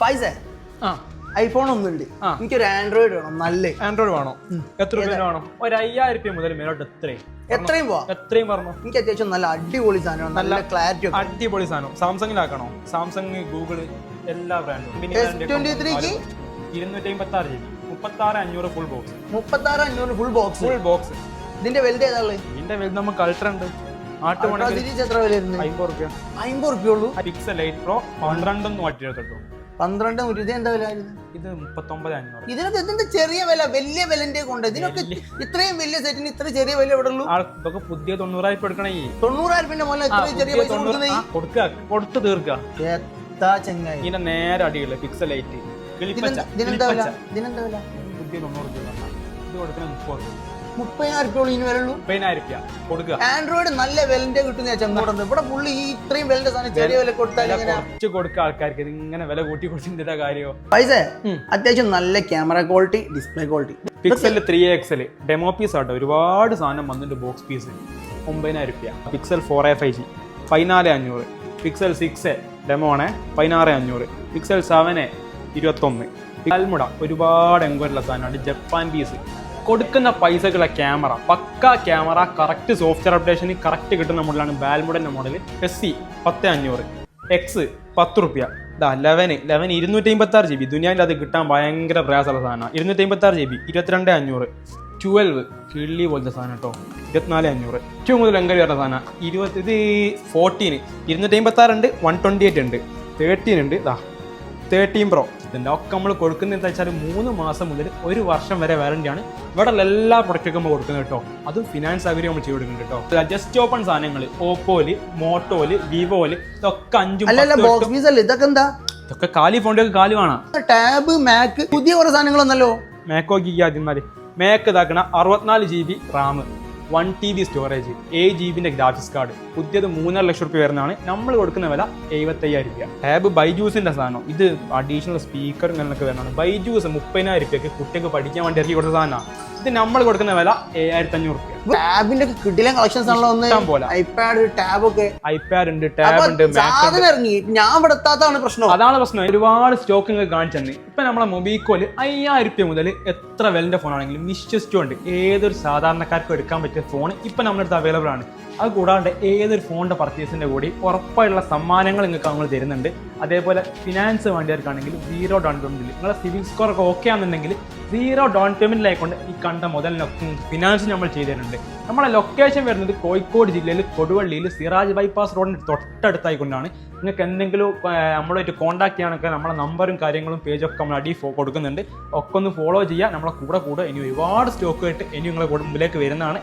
ഫൈസേ ആ. ഐഫോൺ ഒന്നുണ്ട്. എനിക്ക് എനിക്കൊരു ആൻഡ്രോയിഡ് വേണം നല്ല. ആൻഡ്രോയിഡ് വേണോ? എത്ര രൂപ വേണം? ഒരു അയ്യായിരം രൂപ മുതൽ മേലോട്ട് എത്രയും എത്രയും പോവാ. എത്രയും പറഞ്ഞു? എനിക്ക് അത്യാവശ്യം നല്ല അടിപൊളി സാധനം നല്ല ക്ലാരിറ്റി അടിപൊളി സാധനം. സാംസങ്ങിലാക്കണോ? സാംസങ് ഗൂഗിൾ എല്ലാ ബ്രാൻഡും S23 ക്ക്? ഇരുന്നൂറ്റി അമ്പത്തി ആറ് ജി ബി. മുപ്പത്തി ആറ് അഞ്ഞൂറ് ഫുൾ ബോക്സ് മുപ്പത്തി ആറ് അഞ്ഞൂറ് ഫുൾ ബോക്സ് ഫുൾ ബോക്സ് ഇതിന്റെ വലുത് ഏതാ ഉള്ളത് ഇതിന്റെ വലുത് നമുക്ക് അൾട്ര ഉണ്ട്. ആട്ടുമണിക്ക് സീരീസ് എത്ര വില അമ്പത് റുപ്യ അമ്പത് റുപ്യ ഉള്ളൂ. പിക്സൽ എയ്റ്റ് പ്രോ പന്ത്രണ്ടൊന്നും മാറ്റി എടുത്തിട്ടു പന്ത്രണ്ട് നൂറ്റി ഇത് എന്താ വില? ഇത് മുപ്പത്തൊമ്പത് അഞ്ഞൂറ്. ഇതിനൊക്കെ ഇതിന്റെ ചെറിയ വില? വലിയ വിലന്റെ കൊണ്ട് ഇതിനൊക്കെ ഇത്രയും വലിയ സെറ്റിന് ഇത്ര ചെറിയ വില എവിടെ ഉള്ളൂ? ഇതൊക്കെ പുതിയ തൊണ്ണൂറായിരം എടുക്കണേ തൊണ്ണൂറായിരം പിന്നെ ആ, ഇത്രയും ചെറിയ പൈസ കൊടുക്കുക. കൊടുത്തു തീർക്കുക. എത്താ ചെങ്ങായി. ഇതിന്റെ നേരെ അടിയില്ല പിക്സൽ ലൈറ്റ് ഇതിനെന്താ വില? ഇതിനെന്താ വില? പുതിയ തൊണ്ണൂറ് ഇത് കൊടുക്കണേ മുപ്പത്. രൂപ മുപ്പതിനായിരം രൂപ ഇനി മുപ്പതിനായിരം രൂപ കൊടുക്കുക ആൻഡ്രോയിഡ് നല്ല വിലന്റെ കിട്ടുന്ന ചെങ്ങോടുണ്ട് ഇവിടെ പുള്ളി ഈ ഇത്രയും വിലന്റെ സാധനം ചെറിയ വില കൊടുത്താൽ ഇങ്ങനെ കുറച്ച് കൊടുക്കുക ആൾക്കാർക്ക്. ഇത് ഇങ്ങനെ വില കൂട്ടി കൊടുത്തിട്ട് കാര്യമോ പൈസ. അത്യാവശ്യം നല്ല camera quality display quality Pixel three XL demo piece ആട്ടോ. ഒരുപാട് സാധനം വന്നിട്ടുണ്ട് ബോക്സ് പീസ് ഒമ്പതിനായിരം രൂപ Pixel four A five G പതിനാല് അഞ്ഞൂറ്. പിക്സൽ സിക്സ് എ ഡെമോ ആണ്. പതിനാറ് അഞ്ഞൂറ്. പിക്സൽ സെവൻ എ ഇരുപത്തൊന്ന്. അൽമുട ഒരുപാട് എൻക്വയറിയുള്ള സാധനമാണ്. ജപ്പാൻ പീസ് കൊടുക്കുന്ന പൈസക്കുള്ള ക്യാമറ പക്ക ക്യാമറ കറക്റ്റ് സോഫ്റ്റ്വെയർ അപ്ഡേഷന് കറക്റ്റ് കിട്ടുന്ന മോഡലാണ് ബാൽമുഡന്റെ മോഡൽ എസ് സി പത്ത് അഞ്ഞൂറ് എക്സ് പത്ത് റുപ്യ. ഇതാ ലെവന് ലെവൻ ഇരുന്നൂറ്റി അമ്പത്തി ആറ് ജി ബി ദുനിയാവിൽ അത് കിട്ടാൻ ഭയങ്കര പ്രയാസമുള്ള സാധനമാണ്. ഇരുന്നൂറ്റി അമ്പത്തി ആറ് ജി ബി ഇരുപത്തിരണ്ട് അഞ്ഞൂറ്. ട്വൽവ് കിള്ളി പോലത്തെ സാധനം കേട്ടോ ഇരുപത്തിനാല് അഞ്ഞൂറ്. ഏറ്റവും കൂടുതൽ എങ്ങനെ വരുന്ന സാധനം ഇരുപത്തി ഇത് ഫോർട്ടീന് ഇരുന്നൂറ്റി അമ്പത്തി ആറ് വൺ ട്വന്റി എയ്റ്റ് ഉണ്ട്. തേർട്ടീൻ ഉണ്ട് ഇതാ തേർട്ടീൻ പ്രോ ഇതിന്റെ ഒക്കെ നമ്മൾ കൊടുക്കുന്നത് എന്താ വെച്ചാൽ മൂന്ന് മാസം മുതൽ ഒരു വർഷം വരെ വാറണ്ടിയാണ്. ഇവിടെ ഉള്ള എല്ലാ പ്രൊഡക്റ്റും നമ്മൾ കൊടുക്കുന്നത് കേട്ടോ. അതും ഫിനാൻസ് സൗകര്യം നമ്മൾ ചെയ്ത് കൊടുക്കുന്നുണ്ട് കേട്ടോ ജസ്റ്റ് ഓപ്പൺ സാധനങ്ങൾ. ഓപ്പോൽ മോട്ടോൽ വിവോൽ ഇതൊക്കെ അഞ്ചും ഇതൊക്കെ എന്താ? ഇതൊക്കെ കാലി ഫോണിലേക്ക് കാലി വേണം. ടാബ് മാക്ക് പുതിയ കുറേ സാധനങ്ങളൊന്നല്ലോ. മാക്കോ ആദ്യം മാക്ക് ഇതാക്കണ അറുപത്തിനാല് G B RAM one T B storage A G ബിന്റെ ഗ്രാഫിക്സ് കാർഡ്. പുതിയത് മൂന്നര ലക്ഷം റുപ്യ വരുന്നതാണ്. നമ്മൾ കൊടുക്കുന്ന വില എഴുപത്തയ്യായിരം രൂപ ടാബ് ബൈജൂസിന്റെ സാധനം. ഇത് അഡീഷണൽ സ്പീക്കറും കാര്യങ്ങളൊക്കെ വരുന്നതാണ്. ബൈജൂസ് മുപ്പതിനായിരം രൂപയ്ക്ക് കുട്ടികൾക്ക് പഠിക്കാൻ വേണ്ടി ഇറക്കി കൊടുത്ത സാധനമാണ്. ഇത് നമ്മൾ കൊടുക്കുന്ന വില ഏഴായിരത്തി അഞ്ഞൂറ് ടാബിന്റെ ഒക്കെ കിടിലൻ കളക്ഷൻസ് ആണല്ലോ ഒന്ന് പോലെ. ഐപാഡ് ടാബ് ഒക്കെ. ഐപാഡ് ഉണ്ട് ടാബ് ഉണ്ട് സാധനം ഇറങ്ങി. ഞാൻ ഇവിടെ എത്താത്തതാണ് പ്രശ്നം. അതാണ് പ്രശ്നം. ഒരുപാട് സ്റ്റോക്ക് നിങ്ങൾക്ക് കാണിച്ചു ഇപ്പൊ നമ്മളെ മൊബൈക്കോൽ അയ്യായിരം രൂപ മുതൽ എത്ര വിലന്റെ ഫോൺ ആണെങ്കിലും വിശ്വസിച്ചുകൊണ്ട് ഏതൊരു സാധാരണക്കാർക്കും എടുക്കാൻ പറ്റിയ ഫോൺ ഇപ്പൊ നമ്മുടെ അടുത്ത് അവൈലബിൾ ആണ്. അത് കൂടാണ്ട് ഏതൊരു ഫോണിന്റെ പർച്ചേസിന്റെ കൂടി ഉറപ്പായുള്ള സമ്മാനങ്ങൾ നിങ്ങൾക്ക് നമ്മൾ തരുന്നുണ്ട്. അതേപോലെ ഫിനാൻസ് വേണ്ടിയവർക്കാണെങ്കിൽ സീറോ ഡൗൺ പേയ്മെന്റിൽ നിങ്ങളുടെ സിവിൽ സ്കോർ ഒക്കെ ഓക്കെ ആണെന്നുണ്ടെങ്കിൽ സീറോ ഡൗൺ പേയ്മെന്റിലായിക്കൊണ്ട് ഈ കണ്ട മുതലിനൊക്കെ ഫിനാൻസ് നമ്മൾ ചെയ്തിട്ടുണ്ട്. നമ്മളെ ലൊക്കേഷൻ വരുന്നത് കോഴിക്കോട് ജില്ലയിൽ കൊടുവള്ളിയിൽ സിറാജ് ബൈപ്പാസ് റോഡിന് തൊട്ടടുത്തായിക്കൊണ്ടാണ്. നിങ്ങൾക്ക് എന്തെങ്കിലും നമ്മളായിട്ട് കോൺടാക്ട് ചെയ്യാനൊക്കെ നമ്മളെ നമ്പറും കാര്യങ്ങളും പേജൊക്കെ നമ്മൾ അടി കൊടുക്കുന്നുണ്ട്. ഒക്കെ ഒന്ന് ഫോളോ ചെയ്യുക. നമ്മളെ കൂടെ കൂടെ ഇനി ഒരുപാട് സ്റ്റോക്കായിട്ട് ഇനി നിങ്ങളെ മുമ്പിലേക്ക് വരുന്നതാണ്.